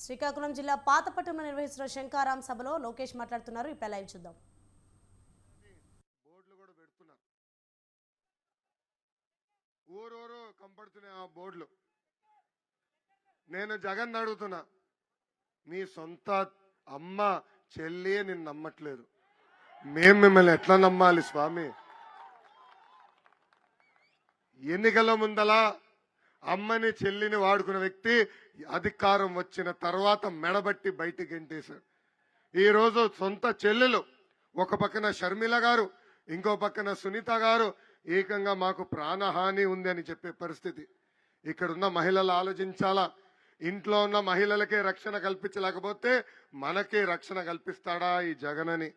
శ్రీకాకుళం జిల్లా పాతపట్నంలో నిర్వహిస్తున్న శంకారాం సభలో లోకేష్ మాట్లాడుతున్నారు. ఇప్పుడు లైవ్ చూద్దాం. బోర్డులు కూడా పెడుతున్నారు. ఊరూరు కంపడుతున్నాయి ఆ బోర్డులు. నేను జగన్ అడుగుతున్నా మీ సొంత అమ్మ చెల్లి నిన్ను నమ్మట్లేదు. మేం మిమ్మల్ని ఎట్లా నమ్మాలి స్వామి? ఎన్నికల ముందల అమ్మని చెల్లిని వాడుకున్న వ్యక్తి అధికారం వచ్చిన తర్వాత మెడబట్టి బయటికి గెంటేశాడు ఈరోజు సొంత చెల్లెలు ఒక పక్కన షర్మిల గారు ఇంకో పక్కన సునీత గారు ఏకంగా మాకు ప్రాణహాని ఉంది అని చెప్పే పరిస్థితి. ఇక్కడున్న మహిళలు ఆలోచించాలా? ఇంట్లో ఉన్న మహిళలకే రక్షణ కల్పించలేకపోతే మనకే రక్షణ కల్పిస్తాడా ఈ జగనని?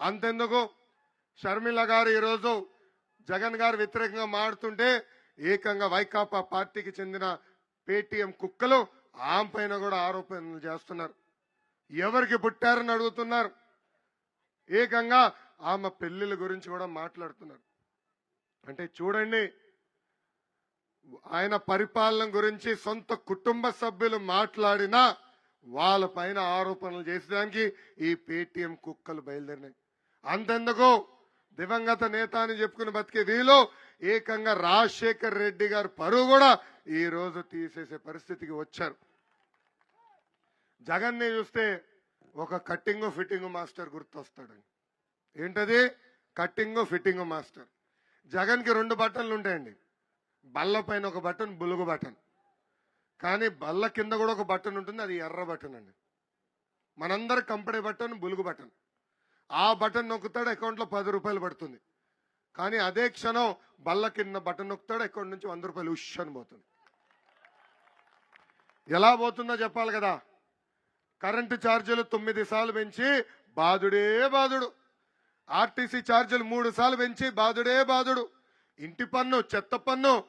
అంతెందుకు? షర్మిల గారు ఈరోజు జగన్ గారు వ్యతిరేకంగా మాడుతుంటే ఏకంగా వైకాపా పార్టీకి చెందిన పేటీఎం కుక్కలు ఆమె పైన కూడా ఆరోపణలు చేస్తున్నారు. ఎవరికి పుట్టారని అడుగుతున్నారు. ఏకంగా ఆమె పెళ్ళిళ్ళ గురించి కూడా మాట్లాడుతున్నారు. అంటే చూడండి ఆయన పరిపాలన గురించి సొంత కుటుంబ సభ్యులు మాట్లాడినా వాళ్ళ పైన ఆరోపణలు చేసేదానికి ఈ పేటీఎం కుక్కలు బయలుదేరినాయి. అంతెందుకు? దివంగత నేత అని చెప్పుకుని బతికే వీలో ఏకంగా రాజశేఖర్ రెడ్డి గారు పరువు కూడా ఈ రోజు తీసేసే పరిస్థితికి వచ్చారు. జగన్ని చూస్తే ఒక కట్టింగ్ ఫిట్టింగ్ మాస్టర్ గుర్తొస్తాడు ఏంటది? Cutting fitting master. జగన్కి రెండు బటన్లు ఉంటాయండి. బల్ల పైన ఒక బటన్ బులుగు బటన్. కానీ బల్ల కింద కూడా ఒక బటన్ ఉంటుంది అది ఎర్ర బటన్ అండి. మనందరి కంపడే బటన్ బులుగు బటన్. ఆ బటన్ నొక్కుతాడు అకౌంట్లో పది రూపాయలు పడుతుంది. కానీ అదే క్షణం బల్ల కింద బటన్ నొక్కుతాడు అకౌంట్ నుంచి వంద రూపాయలు ఉష్ అని పోతుంది. ఎలా పోతుందో చెప్పాలి కదా. కరెంటు ఛార్జీలు తొమ్మిది సార్లు పెంచి బాధుడే బాధుడు. ఆర్టీసీ ఛార్జీలు మూడు సార్లు పెంచి బాధుడే బాధుడు. ఇంటి పన్ను చెత్త పన్ను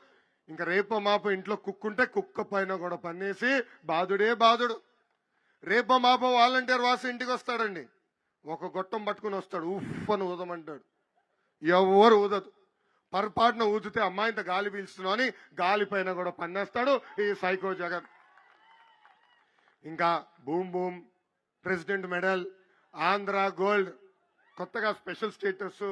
ఇంకా రేపో మాపో ఇంట్లో కుక్కుంటే కుక్క పైన కూడా పన్నేసి బాధుడే బాధుడు. రేపో మాపో వాలంటీర్ వాసి ఇంటికి వస్తాడండి. ఒక గొట్టం పట్టుకుని వస్తాడు. ఉఫ్ అని ఊదమంటాడు. ఎవరు ఊదదు. పొరపాటున ఊదితే అమ్మాయింత గాలి పీల్చుతున్నావు అని గాలిపైన కూడా పన్నేస్తాడు ఈ సైకో జగన్. ఇంకా boom boom president medal Andhra gold కొత్తగా స్పెషల్ స్టేటస్